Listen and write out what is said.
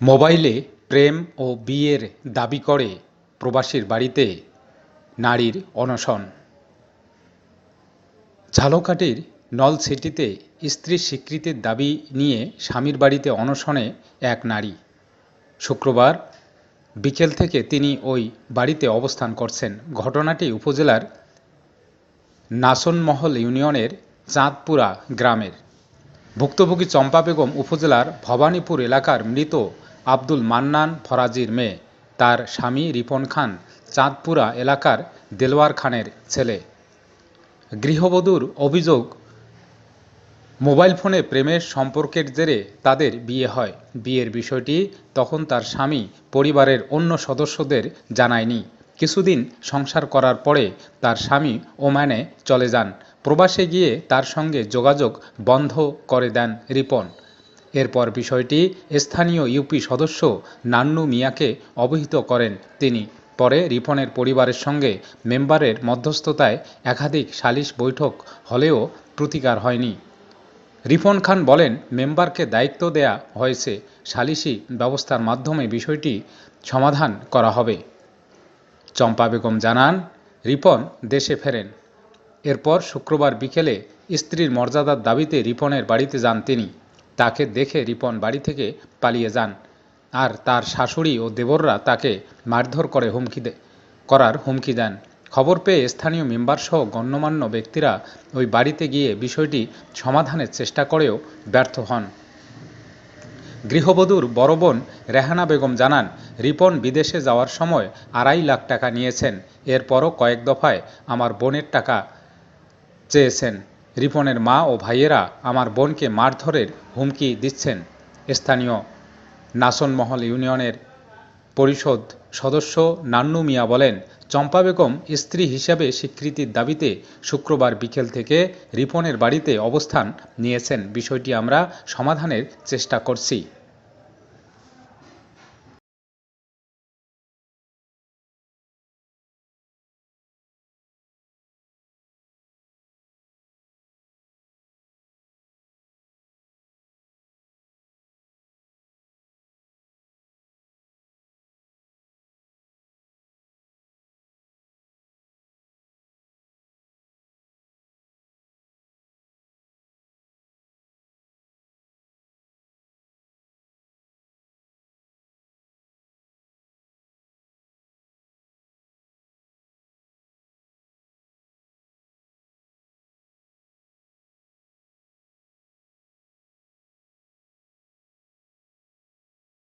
মোবাইলে প্রেম ও বিয়ের দাবি করে প্রবাসীর বাড়িতে নারীর অনশন। ঝালকাঠির নলছিটিতে স্ত্রীর স্বীকৃতির দাবি নিয়ে স্বামীর বাড়িতে অনশনে এক নারী। শুক্রবার বিকেল থেকে তিনি ওই বাড়িতে অবস্থান করছেন। ঘটনাটি উপজেলার নাসনমহল ইউনিয়নের চাঁদপুরা গ্রামের। ভুক্তভোগী চম্পা বেগম উপজেলার ভবানীপুর এলাকার মৃত আব্দুল মান্নান ফরাজির মেয়ে। তার স্বামী রিপন খান চাঁদপুরা এলাকার দেলোয়ার খানের ছেলে। গৃহবধূর অভিযোগ, মোবাইল ফোনে প্রেমের সম্পর্কের জেরে তাদের বিয়ে হয়। বিয়ের বিষয়টি তখন তার স্বামী পরিবারের অন্য সদস্যদের জানায়নি। কিছুদিন সংসার করার পরে তার স্বামী ওমানে চলে যান। প্রবাসে গিয়ে তার সঙ্গে যোগাযোগ বন্ধ করে দেন রিপন। এরপর বিষয়টি স্থানীয় ইউপি সদস্য নান্নু মিয়াকে অবহিত করেন তিনি। পরে রিপনের পরিবারের সঙ্গে মেম্বারের মধ্যস্থতায় একাধিক সালিশ বৈঠক হলেও প্রতিকার হয়নি। রিপন খান বলেন, মেম্বারকে দায়িত্ব দেয়া হয়েছে। সালিশি ব্যবস্থার মাধ্যমে বিষয়টি সমাধান করা হবে। চম্পা বেগম জানান, রিপন দেশে ফেরেন। এরপর শুক্রবার বিকেলে স্ত্রীর মর্যাদার দাবিতে রিপনের বাড়িতে যান তিনি। তাকে দেখে রিপন বাড়ি থেকে পালিয়ে যান, আর তার শাশুড়ি ও দেবররা তাকে মারধর করে হুমকি করার হুমকি দেন। খবর পেয়ে স্থানীয় মেম্বারসহ গণ্যমান্য ব্যক্তিরা ওই বাড়িতে গিয়ে বিষয়টি সমাধানের চেষ্টা করেও ব্যর্থ হন। গৃহবধূর বড় বোন রেহানা বেগম জানান, রিপন বিদেশে যাওয়ার সময় আড়াই লাখ টাকা নিয়েছেন, এরপরও কয়েক দফায় আমার বোনের টাকা চেয়েছেন। রিপনের মা ও ভাইয়েরা আমার বোনকে মারধরের হুমকি দিচ্ছেন। স্থানীয় নাসনমহল ইউনিয়নের পরিষদ সদস্য নান্নু মিয়া বলেন, চম্পা বেগম স্ত্রী হিসাবে স্বীকৃতির দাবিতে শুক্রবার বিকেল থেকে রিপনের বাড়িতে অবস্থান নিয়েছেন। বিষয়টি আমরা সমাধানের চেষ্টা করছি।